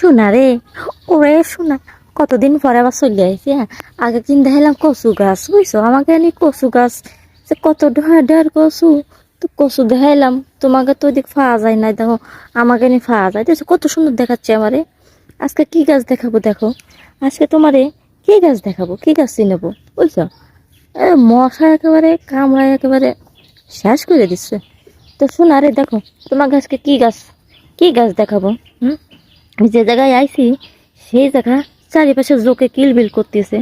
শোনা রে। ওরে শোনা, কতদিন পরে আবার চলে আইসি হ্যাঁ আগের দিন দেখালাম কচু গাছ, বুঝছ? আমাকে এনে কচু গাছ। সে কত ঢার ঢার কচু। তো কচু দেখাইলাম, তোমাকে তো ওদিক ফাওয়া যায় না দেখো। আমাকে এনে ফাওয়া যায়। দেখছ, কত সুন্দর দেখাচ্ছে আমারে। আজকে কি গাছ দেখাবো, দেখো। আজকে তোমারে কি গাছ দেখাবো? কি গাছ চিনাবো? বুঝছ? এ মশা একেবারে, কামড়ায় একেবারে শেষ করে দিচ্ছে। তো শোনা রে, দেখো তোমাকে আজকে কি গাছ কি গাছ দেখাবো? হুম? যে জায়গায় আইছি, সেই জায়গা চারিপাশে জোকে কিলবিল করতেছে।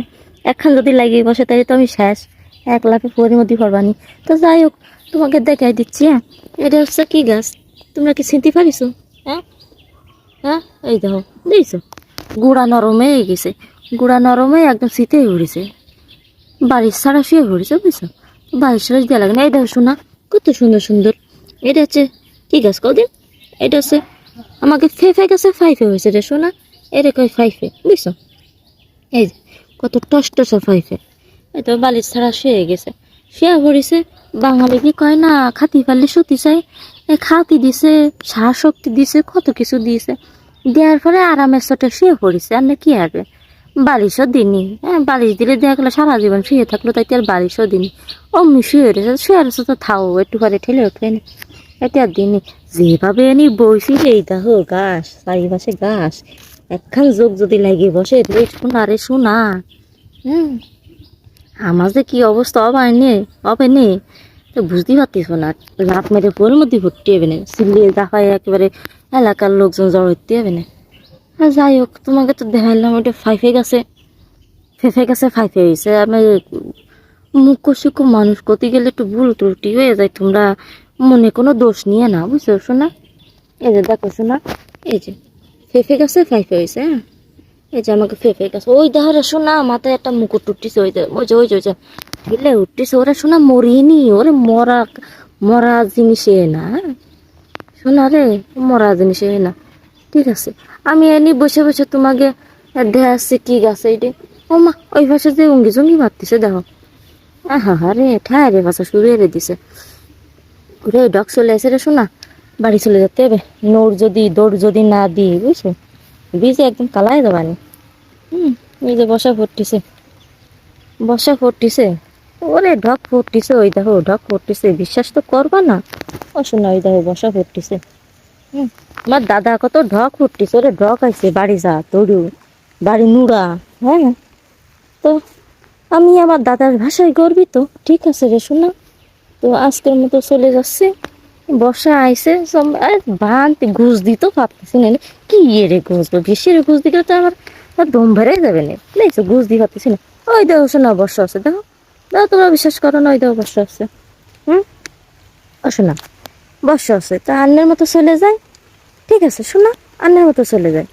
একখান যদি লাগিয়ে বসে তাই তো আমি শেষ। এক লাফে পরের মধ্যে পড়বানি তো যাই হোক, তোমাকে দেখাই দিচ্ছি হ্যাঁ? এটা হচ্ছে কি গাছ? তোমরা কি চিনতে পারিছো? হ্যাঁ? হ্যাঁ? এই দেখো, দেখছ? গুড়া নরমে গেছে। গুড়া নরমে একদম শীতেই উড়েছে। বাড়ির সারা শুয়ে ঘুরেছে বুঝছ? বাড়ির সারা দেওয়া লাগে না, এই দেখো, শোনা, কত সুন্দর সুন্দর। এটা হচ্ছে কি গাছ কদিন এটা হচ্ছে আমাকে ফেফে গেছে ফাইফে হয়েছে রে শোনা এটা কয় ফাইফে বুঝছ? এই কত টস টসা ফাইফে এই তো বালির ছাড়া শুয়ে গেছে। শুয়ে পড়েছে, বাঙালি কি কয় না, খাতি পারলে সতী চাই এ খাতি দিছে, সার শক্তি দিছে, কত কিছু দিয়েছে দেওয়ার পরে আরামের চোটে শুয়ে পড়েছে, আর না কি হবে বালিশও দিনি হ্যাঁ বালিশ দিলে দেখা গেলো, সারা জীবন শুয়ে থাকল, তাই আর বালিশও দিনি অমনি শুয়ে রয়েছে শুয়ে রয়েছে তো থাও, একটু পরে ঠেলে উঠবে না। এটা দিনই যেভাবে আনি বইছি এই দেখো গাছ, চারিপাশে গাছ। একখান যোগ যদি লাগিয়ে বসে, রে শোনা রে শোনা হুম। আমার যে কি অবস্থা অবায় নে হবে নে তো বুঝতেই পারতিস না লাভ মেরে পোর মধ্যে ভর্তি হবে না। সিল্লিয়ে দেখায় একেবারে এলাকার লোকজন জড় হতে হবে না। আর যাই হোক, তোমাকে তো দেখাইলাম ওটা ফাইফে গেছে। ফেফে গেছে, ফাইফে হয়েছে আমি মুখ সুখ মানুষ করতে গেলে একটু ভুল ত্রুটি হয়ে যায়। তোমরা মনে কোনো দোষ নিয়ে না, বুঝছ? শোনা। এই যে দেখো, শোনা। এই যে, ফেফে গেছে ফাইফে হয়েছে হ্যাঁ? এই যে আমাকে ফেফে গেছে, ওই দেখো রে শোনা, মাথায় একটা মুকুট উঠতেছে, ওই ওই যে ওই যে ওই যে। ঢিলে উঠতেছে, ওরা শোনা, মরিনি, ওরে মরা মরা জিনিসে না হ্যাঁ? শোনা রে, মরা জিনিসে না। ঠিক আছে, আমি এনি বসে বসে তোমাকে দেখাচ্ছি কি গাছ এইটি। ও মা, ওই পাশে যে উঙ্গি জঙ্গি মারতেছে, দেখো। আহা হা রে ঠায় রে বাসা শুরু এরে দিছে। রে ডক চলে এসে রে শোনা বাড়ি চলে যেতে হবে। নোর যদি, দৌড় যদি না দিই, বুঝছ? বীজে একদম কালাই দেবানি হুম, এই যে বসা ফুটতেছে। বসা ফুটতেছে। ওরে ঢক ফুটতেছে ওই দেখো ঢক ফুটতেছে। বিশ্বাস তো করবা না। ও শোনা ওই দেখো, বসা ফুটতেছে। হুম, আমার দাদা কত ঢক ফুটতেছে। ওরে ঢক আইছে, বাড়ি যা তরু বাড়ি নুড়া হ্যাঁ তো, আমি আমার দাদার ভাষায় গর্বিত। ঠিক আছে রে শোনা তো আজকের মতো চলে যাচ্ছে। বর্ষা আইসে সব বানতে ঘুষ দিতেও ভাবতেছি, না কি ইয়ে রে ঘুষ দেবো? বেশি রে ঘুষ দিলে তো আমার দম ভরে যাবে না। দেখছ ঘুষ দিয়ে ভাবতেছি, না। ওই দেখো শোনা, বর্ষা আছে দেখো দেখো তোমরা বিশ্বাস করো না, ওই দেখো বর্ষা আছে। হুম? শোনা, বর্ষা আছে, তা আন্নের মতো চলে যায়। ঠিক আছে, শোনা, আন্নের মতো চলে যায়।